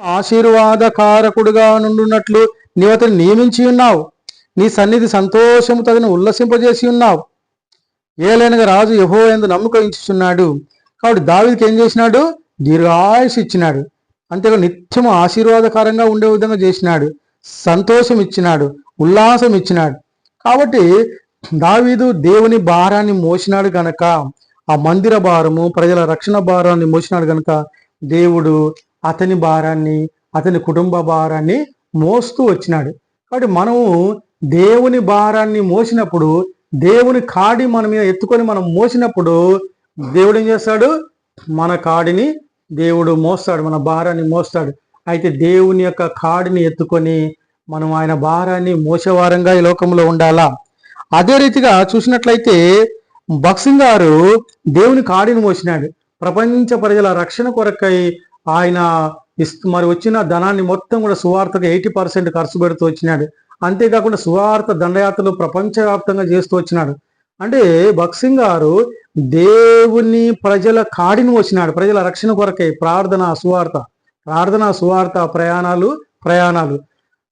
ఆశీర్వాదకారకుడుగా నుండున్నట్లు నీవు అతను నియమించి ఉన్నావు. నీ సన్నిధి సంతోషము తగిన ఉల్లసింపజేసి ఉన్నావు. ఏలైనగా రాజు యహో ఎందు నమ్మకం ఇచ్చుచున్నాడు. కాబట్టి దావిదికి ఏం చేసినాడు? దీర్ఘాయుష్ ఇచ్చినాడు. అంతేగా నిత్యము ఆశీర్వాదకరంగా ఉండే విధంగా చేసినాడు. సంతోషం ఇచ్చినాడు. ఉల్లాసం ఇచ్చినాడు. కాబట్టి దావీదు దేవుని భారాన్ని మోసినాడు గనక ఆ మందిర భారము ప్రజల రక్షణ భారాన్ని మోసినాడు గనక దేవుడు అతని భారాన్ని అతని కుటుంబ భారాన్ని మోస్తూ వచ్చినాడు. కాబట్టి మనము దేవుని భారాన్ని మోసినప్పుడు దేవుని కాడి మన మీద ఎత్తుకొని మనం మోసినప్పుడు దేవుడు ఏం చేస్తాడు? మన కాడిని దేవుడు మోస్తాడు మన భారాన్ని మోస్తాడు. అయితే దేవుని యొక్క కాడిని ఎత్తుకొని మనం ఆయన భారాన్ని మోసేవారంగా ఈ లోకంలో ఉండాలా? అదే రీతిగా చూసినట్లయితే బక్సింగ్ గారు దేవుని కాడిని మోసినాడు. ప్రపంచ ప్రజల రక్షణ కొరకై ఆయన ఇస్తు మరి వచ్చిన ధనాన్ని మొత్తం కూడా సువార్తకు ఎయిటీ పర్సెంట్ ఖర్చు పెడుతూ వచ్చినాడు. అంతేకాకుండా సువార్త దండయాత్రలు ప్రపంచవ్యాప్తంగా చేస్తూ వచ్చినాడు. అంటే భక్సింగ్ గారు దేవుని ప్రజల కాడిని వచ్చినాడు ప్రజల రక్షణ కొరకై ప్రార్థన సువార్త ప్రార్థన సువార్త ప్రయాణాలు ప్రయాణాలు.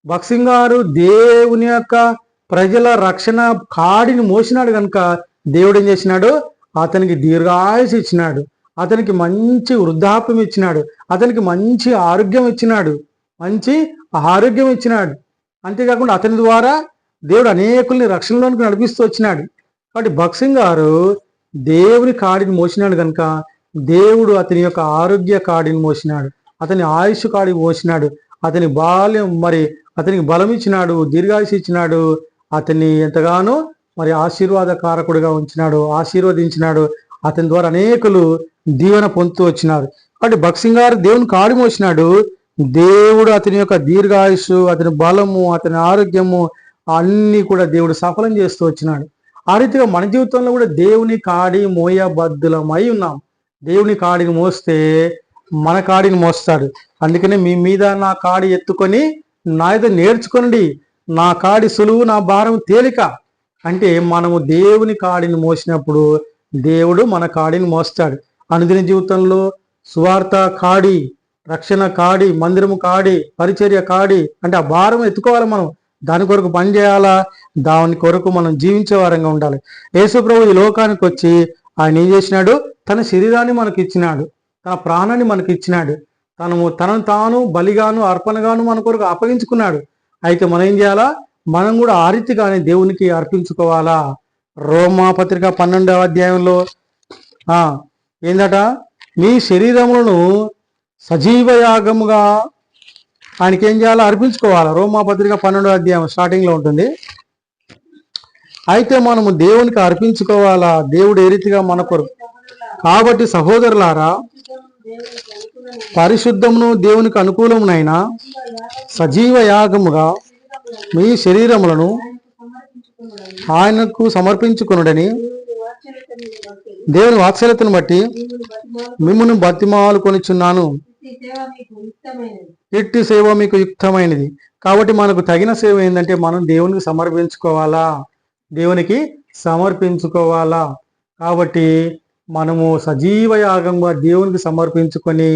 భక్సింగ్ గారు దేవుని యొక్క ప్రజల రక్షణ కాడిని మోసినాడు కనుక దేవుడు ఏం చేసినాడు? అతనికి దీర్ఘాయుసు ఇచ్చినాడు. అతనికి మంచి వృద్ధాప్యం ఇచ్చినాడు. అతనికి మంచి ఆరోగ్యం ఇచ్చినాడు. మంచి ఆరోగ్యం ఇచ్చినాడు. అంతేకాకుండా అతని ద్వారా దేవుడు అనేకుల్ని రక్షణలోనికి నడిపిస్తూ వచ్చినాడు. కాబట్టి భక్సింగ్ గారు దేవుని కాడిని మోసినాడు కనుక దేవుడు అతని యొక్క ఆరోగ్య కాడిని మోసినాడు. అతని ఆయుష్ కాడిని మోసినాడు. అతని బాల్యం మరి అతనికి బలం ఇచ్చినాడు దీర్ఘాయుష్ ఇచ్చినాడు. అతన్ని ఎంతగానో మరి ఆశీర్వాద కారకుడిగా ఉంచినాడు ఆశీర్వదించినాడు. అతని ద్వారా అనేకులు దీవెన పొందుతూ వచ్చినారు. కాబట్టి భక్సింగారు దేవుని కాడి మోసినాడు. దేవుడు అతని యొక్క దీర్ఘాయుషు అతని బలము అతని ఆరోగ్యము అన్నీ కూడా దేవుడు సఫలం చేస్తూ వచ్చినాడు. ఆ రీతిగా మన జీవితంలో కూడా దేవుని కాడి మోయబద్దులమై ఉన్నాం. దేవుని కాడిని మోస్తే మన కాడిని మోస్తాడు. అందుకనే మీ మీద నా కాడి ఎత్తుకొని నా ఏదో నేర్చుకోండి నా కాడి సులువు నా భారం తేలిక. అంటే మనము దేవుని కాడిని మోసినప్పుడు దేవుడు మన కాడిని మోస్తాడు. అనుదిన జీవితంలో సువార్త కాడి రక్షణ కాడి మందిరము కాడి పరిచర్య కాడి అంటే ఆ భారం ఎత్తుకోవాలి మనం. దాని కొరకు పని చేయాలా? దాని కొరకు మనం జీవించే వారంగా ఉండాలి. యేసుప్రభు ఈ లోకానికి వచ్చి ఆయన ఏం చేసినాడు? తన శరీరాన్ని మనకి ఇచ్చినాడు. తన ప్రాణాన్ని మనకి ఇచ్చినాడు. తను తనను తాను బలిగాను అర్పణగాను మన కొరకు అప్పగించుకున్నాడు. అయితే మనం ఏం చేయాలా? మనం కూడా ఆ రీతిగానే దేవునికి అర్పించుకోవాలా? రోమా పత్రిక పన్నెండవ అధ్యాయంలో ఆ ఏందట? మీ శరీరములను సజీవ యాగముగా ఆయనకి ఏం చేయాలో అర్పించుకోవాలి? రోమా పత్రిక పన్నెండవ అధ్యాయం స్టార్టింగ్లో ఉంటుంది. అయితే మనము దేవునికి అర్పించుకోవాలా? దేవుడు ఏ రీతిగా మన కొరకు? కాబట్టి సహోదరులారా పరిశుద్ధమును దేవునికి అనుకూలమునైనా సజీవ యాగముగా మీ శరీరములను ఆయనకు సమర్పించుకునుడని దేవుని వాత్సల్యతను బట్టి మిమ్మల్ని బతిమాలు కొనిచున్నాను. ఇట్టి సేవ మీకు యుక్తమైనది. కాబట్టి మనకు తగిన సేవ ఏంటంటే మనం దేవునికి సమర్పించుకోవాలా? దేవునికి సమర్పించుకోవాలా? కాబట్టి మనము సజీవ యాగంగా దేవునికి సమర్పించుకొని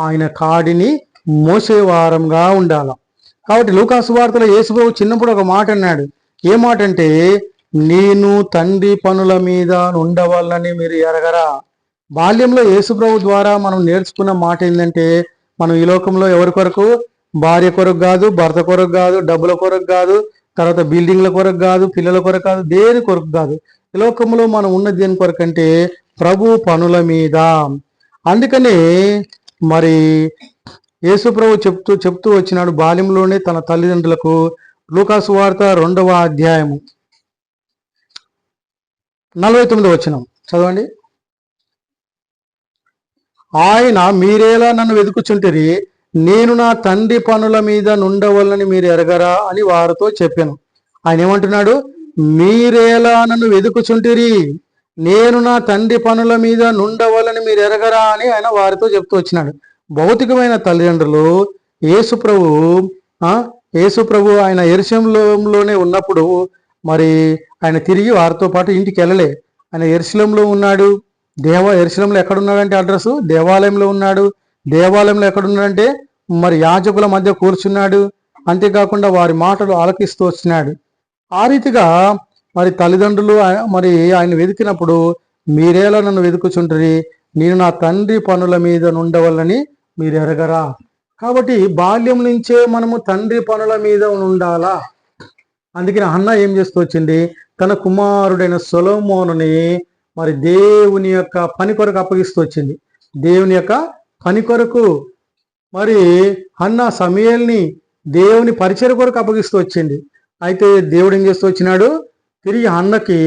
ఆయన కాడిని మోసేవారంగా ఉండాల? కాబట్టి లూకాసు వార్తలో యేసుబాబు చిన్నప్పుడు ఒక మాట అన్నాడు. ఏ మాట అంటే నేను తండ్రి పనుల మీద ఉండవాలని మీరు ఎరగరా? బాల్యంలో యేసుప్రభు ద్వారా మనం నేర్చుకున్న మాట ఏంటంటే మనం ఈ లోకంలో ఎవరి కొరకు? భార్య కొరకు కాదు భర్త కొరకు కాదు డబ్బుల కొరకు కాదు తర్వాత బిల్డింగ్ల కొరకు కాదు పిల్లల కొరకు కాదు దేని కొరకు కాదు. ఈ లోకంలో మనం ఉన్న దేని కొరకు అంటే ప్రభు పనుల మీద. అందుకనే మరి యేసుప్రభు చెప్తూ చెప్తూ వచ్చినాడు బాల్యంలోనే తన తల్లిదండ్రులకు లూకాసు వార్త రెండవ అధ్యాయము. నలభై తొమ్మిది వచ్చినాం చదవండి. ఆయన మీరేలా నన్ను వెతుకుచుంటిరి నేను నా తండ్రి పనుల మీద నుండవల్లని మీరు ఎరగరా అని వారితో చెప్పాను. ఆయన ఏమంటున్నాడు? మీరేలా నన్ను వెతుకుచుంటిరి నేను నా తండ్రి పనుల మీద నుండవలని మీరు ఎరగరా అని ఆయన వారితో చెప్తూ వచ్చినాడు. భౌతికమైన తల్లిదండ్రులు ఏసుప్రభు ప్రభు ఆ ఆయన ఎరుశంలోనే ఉన్నప్పుడు మరి ఆయన తిరిగి వారితో పాటు ఇంటికి వెళ్ళలే. ఆయన ఎరుశలంలో ఉన్నాడు. దేవ ఎరుశలంలో ఎక్కడున్నాడంటే అడ్రస్? దేవాలయంలో ఉన్నాడు. దేవాలయంలో ఎక్కడున్నాడంటే మరి యాజకుల మధ్య కూర్చున్నాడు. అంతేకాకుండా వారి మాటలు ఆలకిస్తూ వచ్చినాడు. ఆ రీతిగా మరి తల్లిదండ్రులు మరి ఆయన వెతికినప్పుడు మీరేలా నన్ను వెతుకుచుంటరి నేను నా తండ్రి పనుల మీద నుండవల్లని మీరు ఎరగరా కాబట్టి బాల్యం నుంచే మనము తండ్రి పనుల మీద ఉండాలా అందుకని అన్న ఏం చేస్తూ వచ్చింది? తన కుమారుడైన సొలోమోనుని మరి దేవుని యొక్క పని కొరకు అప్పగిస్తూ వచ్చింది. దేవుని యొక్క పని కొరకు మరి అన్న సమయల్ని దేవుని పరిచయ కొరకు అప్పగిస్తూ వచ్చింది. అయితే దేవుడు ఏం చేస్తూ వచ్చినాడు? తిరిగి అన్నకి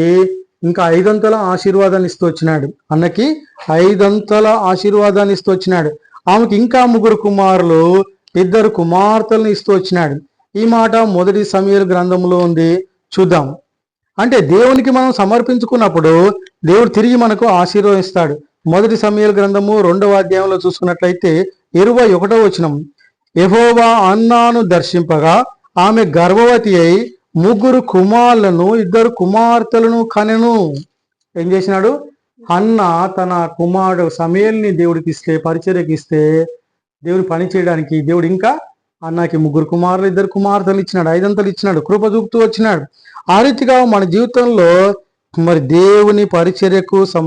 ఇంకా ఐదంతల ఆశీర్వాదాన్ని ఇస్తూ వచ్చినాడు. అన్నకి ఐదంతల ఆశీర్వాదాన్ని ఇస్తూ వచ్చినాడు. ఆమెకి ఇంకా ముగ్గురు కుమారులు ఇద్దరు కుమార్తెలను ఇస్తూ వచ్చినాడు. ఈ మాట మొదటి సమీర గ్రంథంలో ఉంది. చూద్దాం. అంటే దేవునికి మనం సమర్పించుకున్నప్పుడు దేవుడు తిరిగి మనకు ఆశీర్వదిస్తాడు. మొదటి సమీర గ్రంథము రెండవ అధ్యాయంలో చూసుకున్నట్లయితే ఇరవై ఒకటో వచనం. ఎహోవా అన్నాను దర్శింపగా ఆమె గర్భవతి అయి ముగ్గురు కుమారులను ఇద్దరు కుమార్తెలను కనెను. ఏం చేసినాడు? అన్న తన కుమారుడు సమయల్ని దేవుడికి ఇస్తే పరిచర్యకి ఇస్తే దేవుడు పని చేయడానికి దేవుడు ఇంకా అన్నకి ముగ్గురు కుమారులు ఇద్దరు కుమార్తెలు ఇచ్చినాడు ఐదంతలు ఇచ్చినాడు కృప చూపుతూ వచ్చినాడు. ఆ రీతిగా మన జీవితంలో మరి దేవుని పరిచర్యకు సమ